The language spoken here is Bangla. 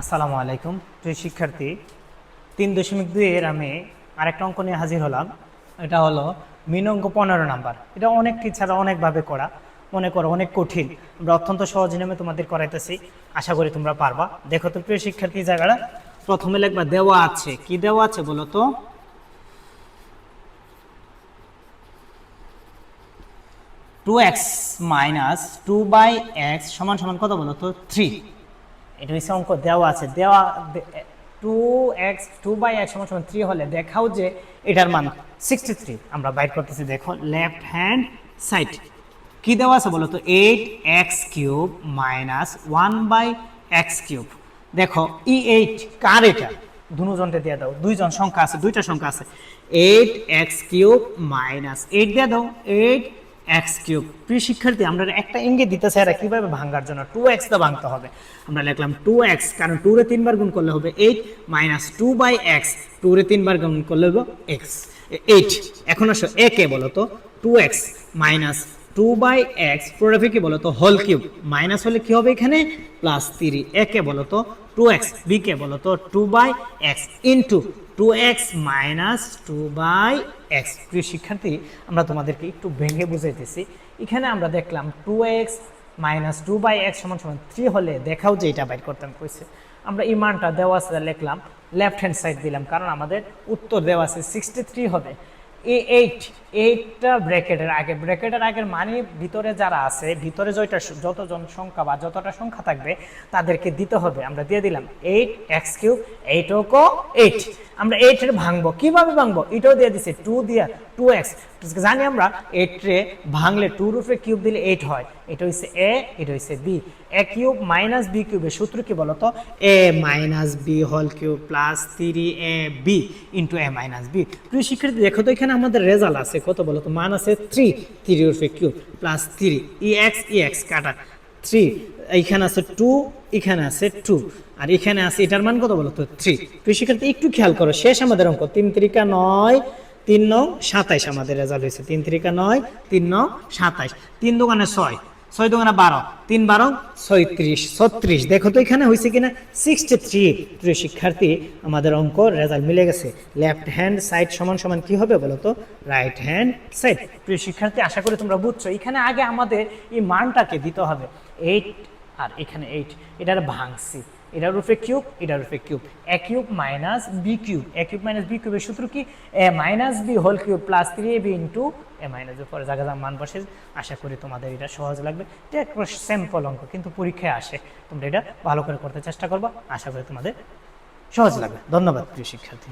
আসসালামু আলাইকুম। প্রিয় শিক্ষার্থী, তিন দশমিক দুইয়ের আমি আরেকটা অঙ্ক নিয়ে হাজির হলাম। এটা হলো মিন অঙ্ক পনেরো নাম্বার। এটা অনেক টিচাররা অনেকভাবে করা। মনে করো অনেক কঠিন। আমরা অত্যন্ত সহজ নিয়মে তোমাদের করাইতেছি। আশা করি তোমরা পারবা। দেখো তো প্রিয় শিক্ষার্থী জায়গাটা প্রথমে লিখবা দেওয়া আছে। কি দেওয়া আছে বলো তো? Two X minus two by X সমান সমান কত বলো তো? থ্রি এটা হচ্ছে অঙ্ক দেওয়া আছে। দেওয়া two X two by X সমান সমান থ্রি হলে দেখাও যে এটার মান সিক্সটি থ্রি আমরা বাইর করতেছি, দেখো লেফট হ্যান্ড সাইড কি দেওয়া আছে বলো তো? Eight X cube minus one by X cube দেখো ই এইট কার এটা? দুজনটা দিয়ে দাও। দুইজন সংখ্যা আছে, দুইটা সংখ্যা আছে। Eight X cube minus eight দিয়ে দাও। এইট এক্স কিউব প্রিয় শিক্ষার্থী, আমরা একটা ইঙ্গিত দিতেছে এরা কীভাবে ভাঙার জন্য? টু এক্স তো ভাঙতে হবে। আমরা লিখলাম টু এক্স কারণ টু রে তিনবার গুণ করলে হবে eight minus two by X two রে তিনবার গুণ করলে হবে এক্স এইট এখন আসো এ কে বলো তো? Two X minus two by X প্রোডাক্টে কি বলো তো? হোল কিউব মাইনাস হলে কি হবে এখানে? প্লাস থ্রি এ কে বলো তো? টু এক্স কে বলো তো two by X into two X minus two by X প্রিয় শিক্ষার্থী, আমরা তোমাদেরকে একটু ভেঙে বুঝাইতেছি। এখানে আমরা দেখলাম two X minus two by X সমান সমান থ্রি হলে দেখাও যে এটা বাইর করতাম কইছে। আমরা এই মানটা দেওয়া আছে লিখলাম লেফট হ্যান্ড সাইড দিলাম, কারণ আমাদের উত্তর দেওয়া আছে সিক্সটি থ্রি হবে। এই এইট এইটটা ব্র্যাকেটের আগে, ব্র্যাকেটের আগের মানে ভিতরে যারা আছে, ভিতরে যতজন সংখ্যা বা যতটা সংখ্যা থাকবে, তাদেরকে দিতে হবে। আমরা দিয়ে দিলাম এইট এক্স কিউব এইট ওকো এইট আমরা এইটের ভাঙবো। কীভাবে ভাঙবো? এটাও দিয়ে টু টু এক্স জানি আমরা এইট ভাঙলে টু রুফে কিউব দিলে এইট হয়। এটা হচ্ছে এ এটা হচ্ছে B A cube minus B কিউবের সূত্র কি বলতো? A minus B whole cube plus three A B into A minus B প্রিয় শিক্ষার্থী, দেখো তো এখানে আমাদের রেজাল্ট আছে, কত বলো তো? মান আছে থ্রি থ্রি রুফে কিউ প্লাস থ্রি ই এক্স ই এক্স কাটা। থ্রি এইখানে আছে টু এখানে আছে টু আর এখানে আছে, এটার মান কত বলো তো? থ্রি তুই সেক্ষেত্রে একটু খেয়াল করো, শেষ আমাদের অঙ্ক, তিন ত্রিকা নয়, তিন নং সাতাইশ আমাদের রেজাল্ট হয়েছে। তিন ত্রিকা নয়, তিন নং সাতাইশ। তিন দোকানে ছয় ছয় দোকানে বারো। তিন বারো, ছয়ত্রিশ, ছত্রিশ। দেখো তো এখানে হয়েছে কিনা? সিক্সটি থ্রি প্রিয় শিক্ষার্থী, আমাদের অঙ্ক রেজাল্ট মিলে গেছে। লেফট হ্যান্ড সাইড সমান সমান কি হবে বলো তো? রাইট হ্যান্ড সাইড প্রিয় শিক্ষার্থী, আশা করি তোমরা বুঝছ। এখানে আগে আমাদের এই মানটাকে দিতে হবে। এইট আর এখানে এইট এটার ভাঙছি। এটার রূপে কিউব, এটার রূপে cube. A cube minus B cube. A cube minus B কিউবের সূত্র কি? A minus B whole cube plus three A B into A minus পরে জায়গা মান বসে। আশা করি তোমাদের এটা সহজ লাগবে। এটা একটা স্যাম্পল অঙ্ক, কিন্তু পরীক্ষায় আসে। তোমরা এটা ভালো করে করতে চেষ্টা করবা। আশা করি তোমাদের সহজ লাগবে। ধন্যবাদ, প্রিয় শিক্ষার্থী।